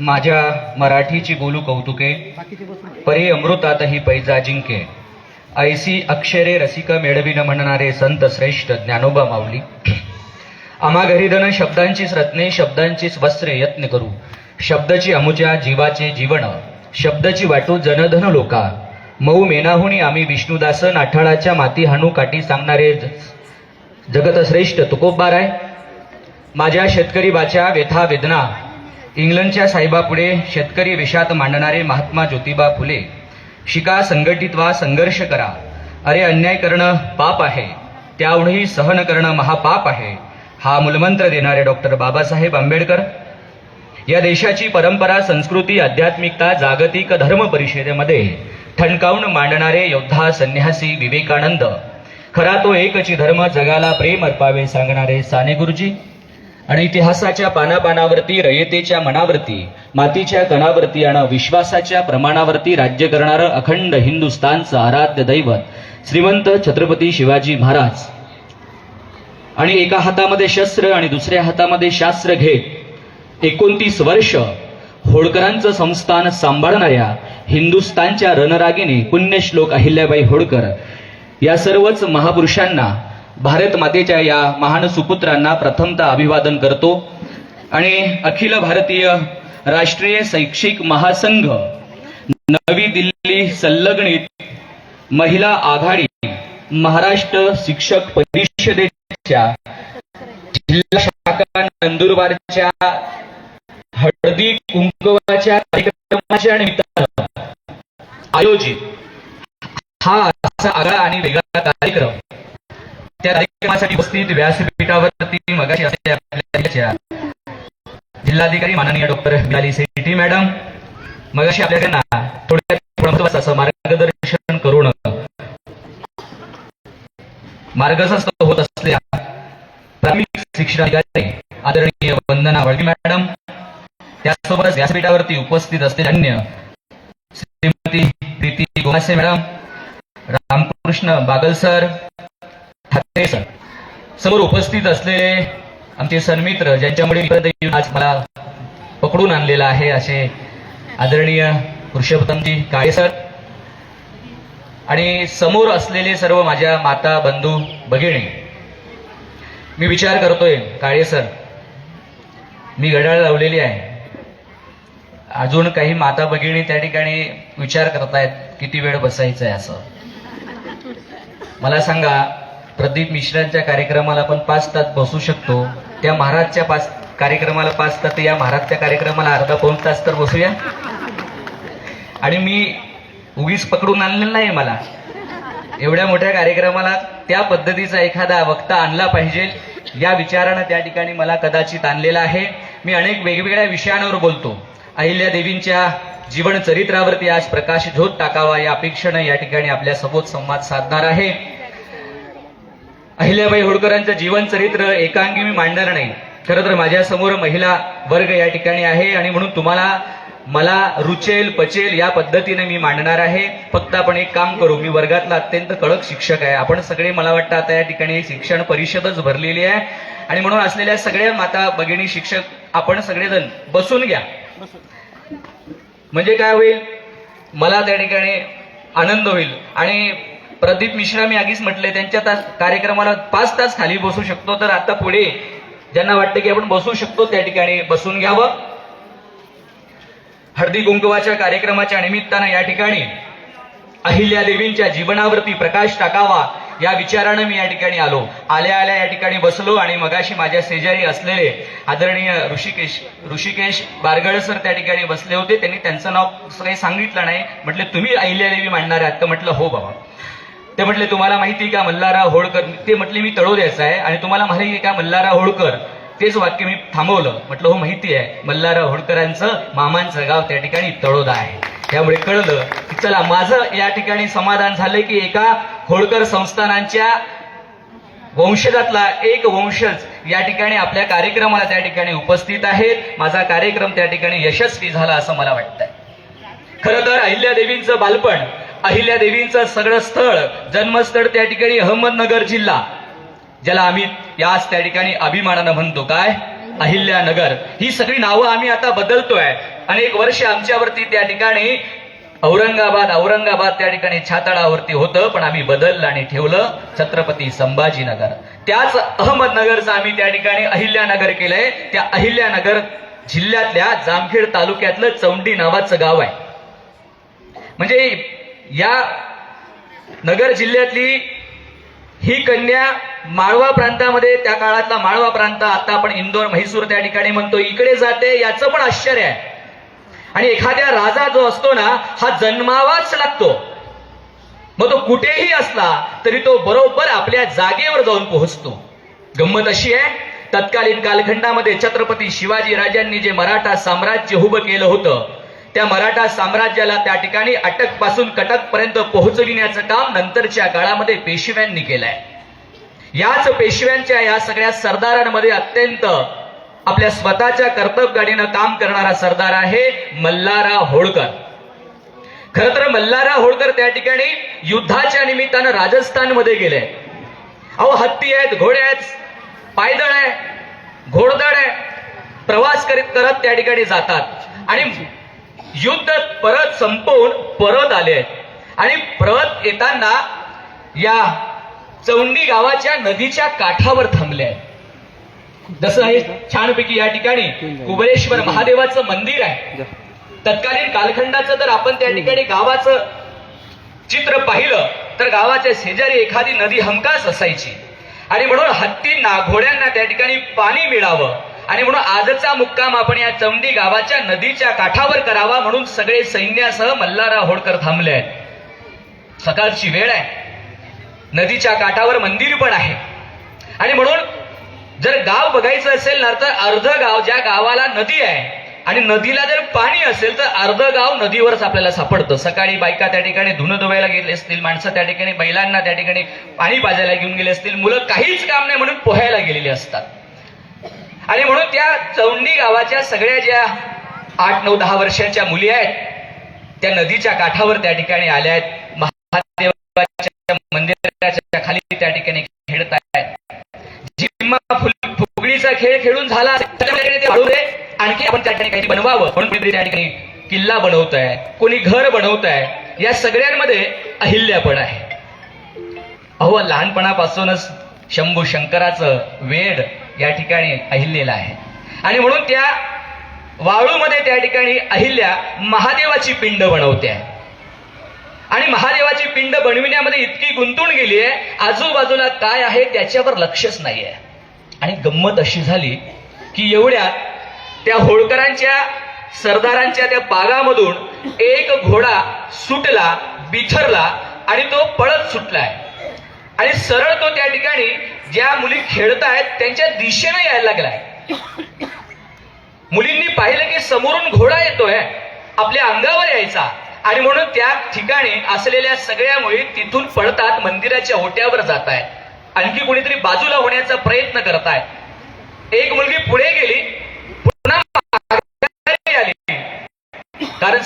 माझ्या मराठीची बोलू कौतुके परी अमृतातही पैजा जिंके. ऐसी अक्षरे रसिक मेळविन म्हणणारे संत श्रेष्ठ ज्ञानोबा माऊली. आम्हा घरी धन शब्दांचीच रत्ने शब्दांचीच वस्त्रे यत्न करू. शब्दाची अमुच्या जीवाचे जीवन शब्दाची वाटू जनधन लोका. मऊ मेनाहुनी आम्ही विष्णुदास नाठाळाच्या माती हाणू काठी सांगणारे ज- जगतश्रेष्ठ आहे माझ्या शेतकरी बाच्या व्यथा वेदना इंग्लंडच्या साहेबापुढे शेतकरी विषात मांडणारे महात्मा ज्योतिबा फुले शिका संघटित वा संघर्ष करा. अरे अन्याय करणं पाप आहे त्याहूनही सहन करणं महापाप आहे हा मूलमंत्र देणारे डॉक्टर बाबासाहेब आंबेडकर. या देशाची परंपरा संस्कृती आध्यात्मिकता जागतिक धर्म परिषदेमध्ये ठणकावून मांडणारे योद्धा संन्यासी विवेकानंद खरा तो एकची धर्म जगाला प्रेम अर्पावे सांगणारे साने गुरुजी. आणि इतिहासाच्या पानापानावरती रयतेच्या मनावरती मातीच्या कणावरती आणि विश्वासाच्या प्रमाणावरती राज्य करणारं अखंड हिंदुस्थानचं आराध्य दैवत श्रीमंत छत्रपती शिवाजी महाराज. आणि एका हातामध्ये शस्त्र आणि दुसऱ्या हातामध्ये शास्त्र घेत एकोणतीस वर्ष होळकरांचं संस्थान सांभाळणाऱ्या हिंदुस्थानच्या रणरागिनी पुण्यश्लोक अहिल्याबाई होळकर या सर्वच महापुरुषांना भारत मातेच्या या महान सुपुत्रांना प्रथमतः अभिवादन करतो. आणि अखिल भारतीय राष्ट्रीय शैक्षिक महासंघ नवी दिल्ली संलग्नित महिला आघाडी महाराष्ट्र शिक्षक परिषदेच्या जिल्हा शाखा नंदुरबारच्या हळदी कुंकवाच्या कार्यक्रमाच्या निमित्तानं आयोजित हा असा आगळा आणि वेगळा कार्यक्रम. त्या कार्यक्रमासाठी उपस्थित व्यासपीठावरती मगाशी आपल्या जिल्हाधिकारी माननीय डॉक्टर बिलाली सेठी मॅडम मगाशी आपल्याकडे थोडक्यात थोडं असं मार्गदर्शन करून मार्गस्थ होत असलेल्या प्राथमिक शिक्षणाधिकारी आदरणीय वंदना वळगी मॅडम त्यासोबतच व्यासपीठावरती उपस्थित असलेले अन्य Shrimati Preeti Gomase madam Ramkrishna Bagal sir Thackeray sir. समोर उपस्थित असलेले आमचे सन्मित्र ज्यांच्यामुळे आज मला पकडून आणलेला आहे असे आदरणीय ऋषभतमजी काळे सर. आणि समोर असलेले सर्व माझ्या माता बंधू भगिणी मी विचार करतोय काळे सर मी घड्याळ लावलेली आहे. अजून काही माता भगिनी त्या ठिकाणी विचार करतायत किती वेळ बसायचं आहे असं. मला सांगा प्रदीप मिश्रांच्या कार्यक्रमाला आपण पाच तास बसू शकतो. त्या महाराजच्या पाच कार्यक्रमाला पाच तास या महाराजच्या कार्यक्रमाला अर्धा पाऊन तास तर बसूया. आणि मी उगीच पकडून आणलेलं नाही मला. एवढ्या मोठ्या कार्यक्रमाला त्या पद्धतीचा एखादा वक्ता आणला पाहिजे. या विचारानं त्या ठिकाणी मला कदाचित आणलेला आहे. मी अनेक वेगवेगळ्या विषयांवर बोलतो. अहिल्या देवींच्या जीवन चरित्रावरती आज प्रकाश झोत टाकावा या अपेक्षेनं या ठिकाणी आपल्यासोबत संवाद साधणार आहे. अहिल्याबाई होळकरांचं जीवन चरित्र एकांगी मी मांडणार नाही. खरं तर माझ्यासमोर महिला वर्ग या ठिकाणी आहे आणि म्हणून तुम्हाला मला रुचेल पचेल या पद्धतीने मी मांडणार आहे. फक्त आपण एक काम करू मी वर्गातला अत्यंत कडक शिक्षक आहे. आपण सगळे मला वाटतं आता या ठिकाणी शिक्षण परिषदच भरलेली आहे. आणि म्हणून असलेल्या सगळ्या माता भगिनी शिक्षक आपण सगळेजण बसून घ्या. म्हणजे काय होईल? मला त्या ठिकाणी आनंद होईल. आणि प्रदीप मिश्रा मी आधीच म्हटले त्यांच्या तास कार्यक्रमाला पाच तास खाली बसू शकतो. तर आता पुढे ज्यांना वाटतं की आपण बसू शकतो त्या ठिकाणी बसून घ्यावं. हळदी कुंकवाच्या कार्यक्रमाच्या निमित्तानं या ठिकाणी अहिल्या देवींच्या जीवनावरती प्रकाश टाकावा या विचारानं मी या ठिकाणी आलो. आल्या आल्या या ठिकाणी बसलो आणि मगाशी माझ्या शेजारी असलेले आदरणीय ऋषिकेश ऋषिकेश बारगळ सर त्या ठिकाणी बसले होते. त्यांनी त्यांचं नाव काही सांगितलं नाही. म्हटले तुम्ही अहिल्या देवी मांडणार आहात. तर म्हटलं हो बाबा. ते म्हटले तुम्हाला माहिती का मल्हारराव होळकर? ते म्हटले मी तळोद्याचा आहे आणि तुम्हाला माहिती का मल्हारराव होळकर? तेच वाक्य मी थांबवलं. म्हटलं हो माहिती आहे. मल्हारराव होळकरांचं मामांचं गाव त्या ठिकाणी तळोदा आहे. त्यामुळे कळलं की चला माझं या ठिकाणी समाधान झालं की एका होळकर संस्थानांच्या वंशजातला एक वंशज या ठिकाणी आपल्या कार्यक्रमाला त्या ठिकाणी उपस्थित आहेत. माझा कार्यक्रम त्या ठिकाणी यशस्वी झाला असं मला वाटतंय. खरं तर अहिल्यादेवींचं बालपण अहिल्यादेवींचं सगळं स्थळ जन्मस्थळ त्या ठिकाणी अहमदनगर जिल्हा. ज्याला आम्ही याच त्या ठिकाणी अभिमानानं म्हणतो. काय? अहिल्यानगर ही सगळी नावं आम्ही आता बदलतोय. अनेक वर्ष आमच्यावरती त्या ठिकाणी औरंगाबाद औरंगाबाद त्या ठिकाणी छाताळावरती होतं पण आम्ही बदललं आणि ठेवलं छत्रपती संभाजीनगर. त्याच अहमदनगरचं आम्ही त्या ठिकाणी अहिल्यानगर केलंय. त्या अहिल्यानगर जिल्ह्यातल्या जामखेड तालुक्यातलं चौंडी नावाचं गाव आहे. म्हणजे या नगर जिल्ह्यातली ही कन्या माळवा प्रांतामध्ये त्या काळातला माळवा प्रांत आता आपण इंदोर म्हैसूर त्या ठिकाणी म्हणतो इकडे जाते याचं पण आश्चर्य आहे. आणि एखाद्या राजा जो असतो ना हा जन्मावाच लागतो. मग तो कुठेही असला तरी तो बरोबर आपल्या जागेवर जाऊन पोहोचतो. गंमत अशी आहे तत्कालीन कालखंडामध्ये छत्रपती शिवाजी राजांनी जे मराठा साम्राज्य उभं केलं होतं त्या मराठा साम्राज्याला त्या ठिकाणी अटकपासून कटक पर्यंत पोहोचविण्याचं काम नंतरच्या काळामध्ये पेशव्यांनी केलंय. याच पेशव्यांच्या या सगळ्या सरदारांमध्ये अत्यंत आपल्या स्वतःच्या कर्तबगाडीनं काम करणारा सरदार आहे मल्हारा होळकर. खर तर मल्हारा होळकर त्या ठिकाणी युद्धाच्या निमित्तानं राजस्थानमध्ये गेले. अहो हत्ती आहेत घोडे आहेत पायदळ आहे घोडदळ आहे प्रवास करीत करत त्या ठिकाणी जातात. आणि युद्ध परत संपवून परत आले आहेत. आणि परत येताना या चौंडी गावाच्या नदीच्या काठावर थांबले आहेत. जसं हे छानपैकी या ठिकाणी कुबलेश्वर महादेवाचं मंदिर आहे. तत्कालीन कालखंडाचं जर आपण त्या ठिकाणी गावाचं चित्र पाहिलं तर गावाच्या शेजारी एखादी नदी हमखास असायची. आणि म्हणून हत्तींना घोड्यांना त्या ठिकाणी पाणी मिळावं आणि म्हणून आजचा मुक्काम आपण या चौंडी गावाच्या नदीच्या काठावर करावा म्हणून सगळे सैन्यासह मल्हारा होडकर थांबले आहेत. सकाळची वेळ आहे. नदीच्या काठावर मंदिर पण आहे. आणि म्हणून जर गाव बघायचं असेल ना तर अर्ध गाव ज्या गावाला नदी आहे आणि नदीला जर पाणी असेल तर अर्ध गाव नदीवरच आपल्याला सापडतं. सकाळी बायका त्या ठिकाणी धुणं धुवायला गेले असतील माणसं त्या ठिकाणी बैलांना त्या ठिकाणी पाणी पाजायला घेऊन गेले असतील मुलं काहीच काम नाही म्हणून पोहायला गेलेली असतात. आणि म्हणून त्या चौंडी गावाच्या सगळ्या ज्या आठ नऊ दहा वर्षाच्या मुली आहेत त्या नदीच्या काठावर त्या ठिकाणी आल्या आहेत. महादेवाच्या मंदिराच्या खाली त्या ठिकाणी खेळत आहेत. जिम्मा फुगडीचा खेळ खेळून झाला आणखी आपण त्या ठिकाणी काही बनवावं म्हणून कोणीतरी त्या ठिकाणी किल्ला बनवत आहे कोणी घर बनवत आहे या सगळ्यांमध्ये अहिल्या पण आहे. अहो लहानपणापासूनच शंभू शंकराचं वेड या ठिकाणी अहिल्याला आहे. आणि म्हणून त्या वाळूमध्ये त्या ठिकाणी अहिल्या महादेवाची पिंड बनवते. आहे आणि महादेवाची पिंड बनविण्यामध्ये इतकी गुंतून गेली आहे आजूबाजूला काय आहे त्याच्यावर लक्षच नाही आहे आणि गंमत अशी झाली की एवढ्यात त्या होळकरांच्या सरदारांच्या त्या पागामधून एक घोडा सुटला बिथरला आणि तो पळत सुटलाय. आणि सरळ तो त्या ठिकाणी ज्या मुली खेळतायत त्यांच्या दिशेने यायला लागलाय. मुलींनी पाहिलं की समोरून घोडा येतोय आपल्या अंगावर यायचा. आणि म्हणून त्या ठिकाणी असलेल्या सगळ्या मुली तिथून पळतात मंदिराच्या ओट्यावर जात आहेत आणखी कोणीतरी बाजूला होण्याचा प्रयत्न करत आहे एक मुलगी पुढे गेली पुन्हा आली. कारण